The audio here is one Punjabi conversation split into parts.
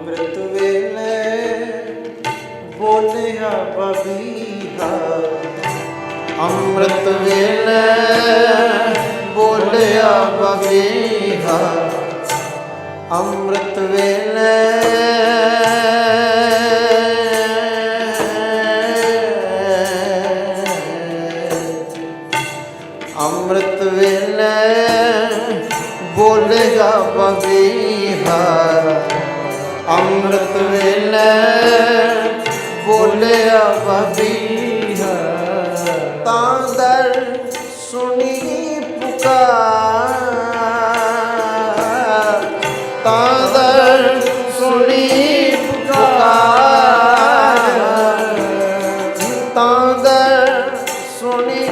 ਅੰਮ੍ਰਿਤ ਵੇਲੇ ਬੋਲਿਆ ਬਬੀਹਾ ਅੰਮ੍ਰਿਤ ਵੇਲੇ ਬੋਲਿਆ ਬਬੀਹਾ ਅੰਮ੍ਰਿਤ ਵੇਲੇ ਅੰਮ੍ਰਿਤ ਵੇਲੇ ਬੋਲੇਗਾ ਬਬੀਹਾ ਅੰਮ੍ਰਿਤ ਵੇਲੇ ਬੋਲਿਆ ਬਬੀਹਾ ਤਾਂ ਦਰ ਸੁਣੀ ਪੁਕਾਰ। ਤਾਂ ਦਰ ਸੁਣੀ ਪੁਕਾਰ। ਤਾਂ ਦਰ ਸੁਣੀ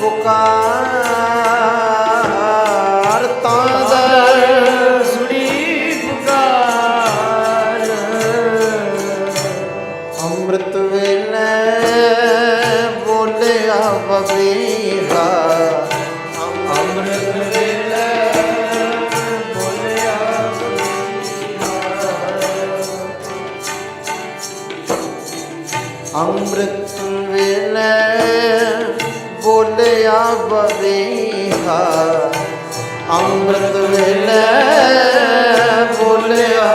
ਪੁਕਾਰ। ਅੰਮ੍ਰਿਤ ਵੇਲੇ ਬੋਲਿਆ ਬਬੀਹਾ ਅੰਮ੍ਰਿਤ ਵੇਲੇ ਬੋਲਿਆ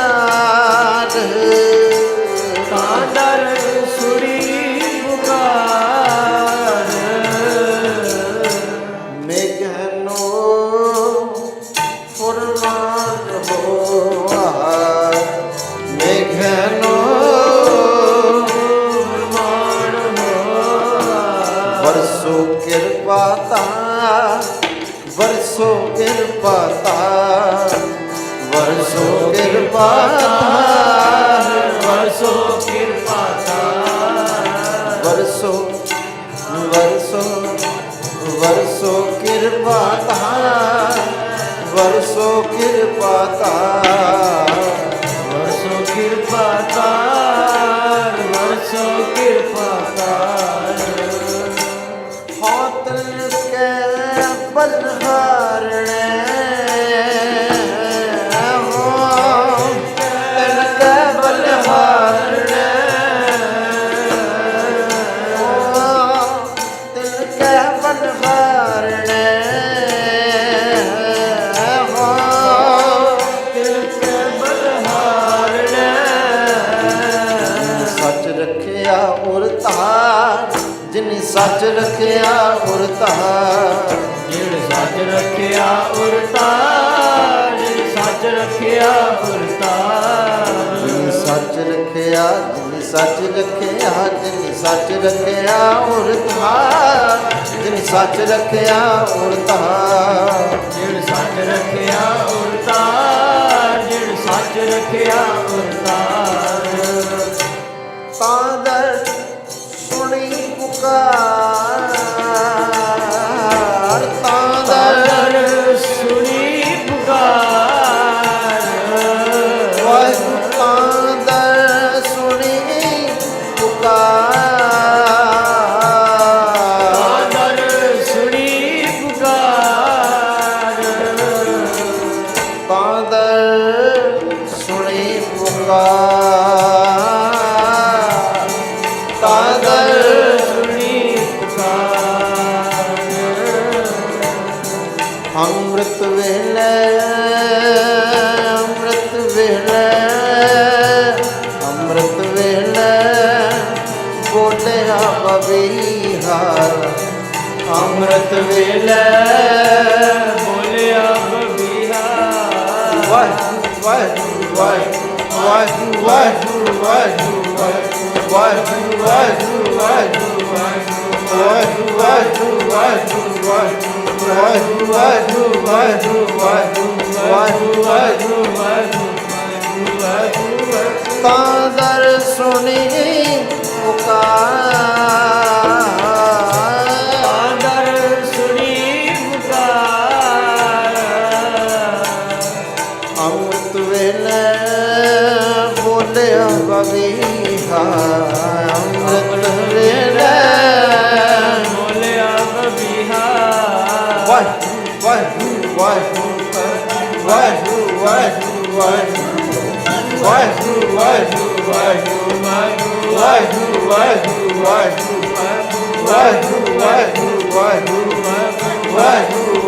ਵਰਸੋ ਕਿਰਪਾ ਤਾ ਵਰਸੋ ਕਿਰਪਾ ਤਾ ਵਰਸੋ ਕਿਰਪਾ ਤਾਰ, ਵਰਸੋ ਵਰਸੋ ਵਰਸੋ ਕਿਰਪਾ ਤਾ ਵਰਸੋ ਕਿਰਪਾ ਤਾ ਵਰਸੋ ਕਿਰਪਾ ਤਾਰ, ਵਰਸੋ ਕਿਰਪਾ ਤਾਰ। ਹੌਤ ਕੇ ਬਲਹਾਰਣੇ। ਹੋ ਤਨ ਕੇ ਬਲਹਾਰਣੇ ਹੋ ਤਨ ਕੇ ਬਲਹਾਰਣੇ ਹੋ ਤਿਲ ਕੇ ਬਲਹਾਰਣੇ ਸੱਚ ਰੱਖਿਆ ਉਰ ਧਾਰ ਜਿਣ ਸੱਚ ਰੱਖਿਆ ਉਰਤਾ ਜਿਣ ਸੱਚ ਰੱਖਿਆ ਉਰਤਾ ਜਿਨ ਸੱਚ ਰੱਖਿਆ ਜਿਨ ਸੱਚ ਰੱਖਿਆ ਜਿਨ ਸੱਚ ਰੱਖਿਆ ਉਰ ਜਿਨ ਸੱਚ ਰੱਖਿਆ ਧਾਰ ਜਿਣ ਸੱਚ ਰੱਖਿਆ ਉਰਤਾਰ ਜਿਣ ਸੱਚ ਰੱਖਿਆ ਉਰਤਾਰ ਸੁਣੀ ਪੁਕਾਰ। ਅੰਮ੍ਰਿਤ ਵੇਲੇ ਬੋਲਿਆ ਬਬੀਹਾ ਵਾਹਿਗੁਰੂ ਵਾਹਿਗੁਰੂ ਵਾਹਿਗੁਰੂ ਵਾਹਿਗੁਰੂ ਵਾਹਿਗੁਰੂ ਵਾਹਿਗੁਰੂ ਵਾਹਿਗੁਰੂ ਵਾਹਿਗੁਰੂ ਵਾਹਿਗੁਰੂ ਵਾਹਿਗੁਰੂ ਵਾਹਿਗੁਰੂ ਵਾਹਿਗੁਰੂ ਵਾਹਿਗੁਰੂ ਵਾਹਿਗੁਰੂ ਵਾਹਿਗੁਰੂ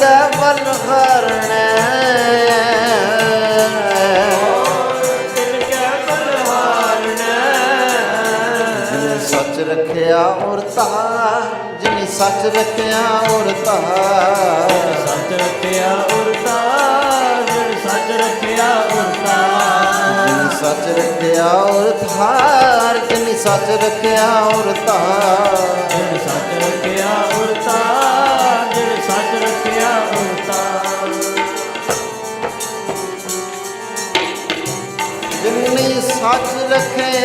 ਤੇ ਸੱਚ ਰੱਖਿਆ ਔਰ ਤਾ ਜਿਨੇ ਸੱਚ ਰੱਖਿਆ ਔਰ ਤਾ ਸੱਚ ਰੱਖਿਆ ਔਰ ਤਾ ਜਿਨੇ ਸੱਚ ਰੱਖਿਆ ਔਰ ਤਾ ਸੱਚ ਰੱਖਿਆ ਔਰ ਥਾਰ ਜਿਨੇ ਸੱਚ ਰੱਖਿਆ ਔਰ ਤਾ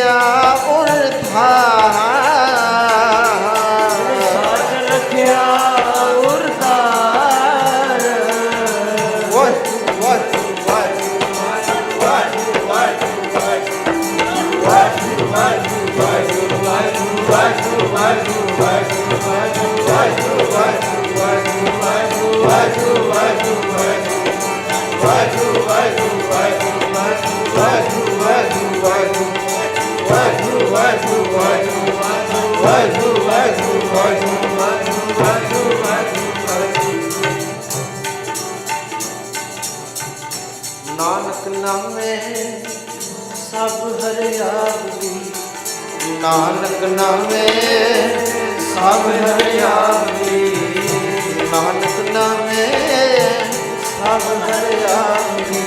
দিয়া ওর ধা ਨਾਨਕ ਨਾਮੇ ਸਭ ਹਰਿਆਵੀ ਨਾਨਕ ਨਾਮੇ ਸਭ ਹਰਿਆਵੀ ਨਾਨਕ ਨਾਮੇ ਸਭ ਹਰਿਆਵੀ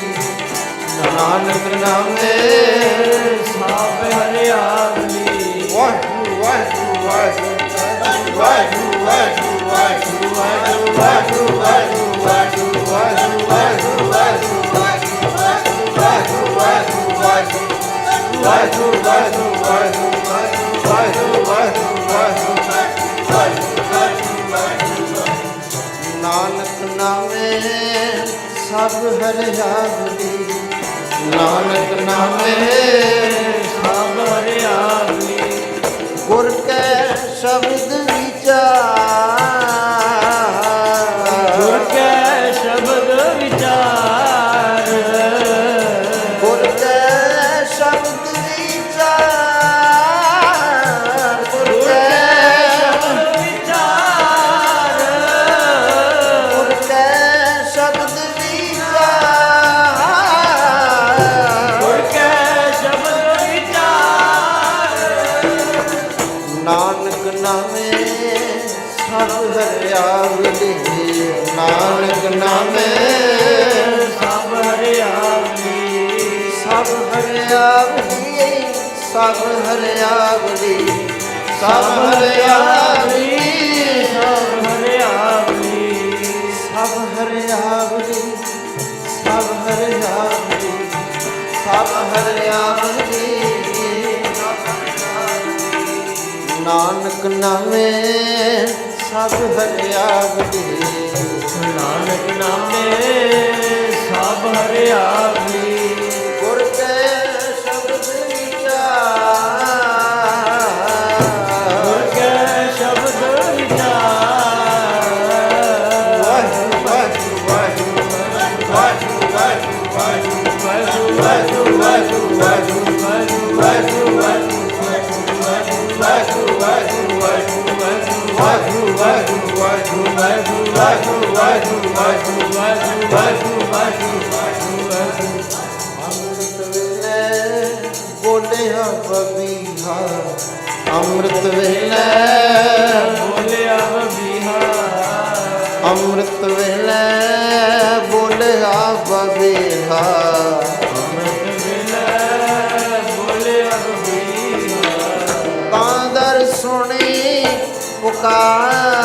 ਨਾਨਕ ਨਾਮੇ ਸਭ ਹਰਿਆਵੀ ਵਾਹਿਗੁਰੂ ਵਾਹਿਗੁਰੂ ਵਾਹਿਗੁਰੂ ਵਾਹਿਗੁਰੂ ਵਾਹਿਗੁਰੂ ਵਾਹਿਗੁਰੂ ਨਾਨਕ ਨਾਮੇ ਸਭ ਹਰਿਆਵਲੀ। ਨਾਨਕ ਨਾਮੇ ਹਰਿਆਵਲੀ ਨਾਨਕ ਨਾਮੇ। ਸਭ ਹਰਿਆਵਲੀ ਸਭ ਹਰਿਆਵਲੀ ਸਭ ਹਰਿਆਵਲੀ। ਸਭ ਹਰਿਆਵਲੀ। ਸਭ ਹਰਿਆਵਲੀ ਸਭ ਹਰਿਆਵਲੀ ਸਭ ਹਰਿਆਵਲੀ। ਸਭ ਹਰਿਆਵਲੀ। ਨਾਨਕ ਨਾਮੇ। ਸਭ ਹਰਿਆ ਗਏ ਨਾਨਕ ਨਾਮੇ ਸਭ ਹਰਿਆ ਗਏ ਵਾਹਿਗੁਰੂ ਅੰਮ੍ਰਿਤ ਵੇਲੇ ਬੋਲਿਆ ਬਬੀਹਾ ਅੰਮ੍ਰਿਤ ਵੇਲੇ ਬੋਲਿਆ ਬਬੀਹਾ ਅੰਮ੍ਰਿਤ ਵੇਲੇ ਬੋਲਿਆ ਬਬੀਹਾ ਅੰਮ੍ਰਿਤ ਵੇਲੇ ਬੋਲਿਆ ਬਿਹਾਰ ਤਾਂ ਦਰ ਸੁਣੀ ਪੁਕਾਰ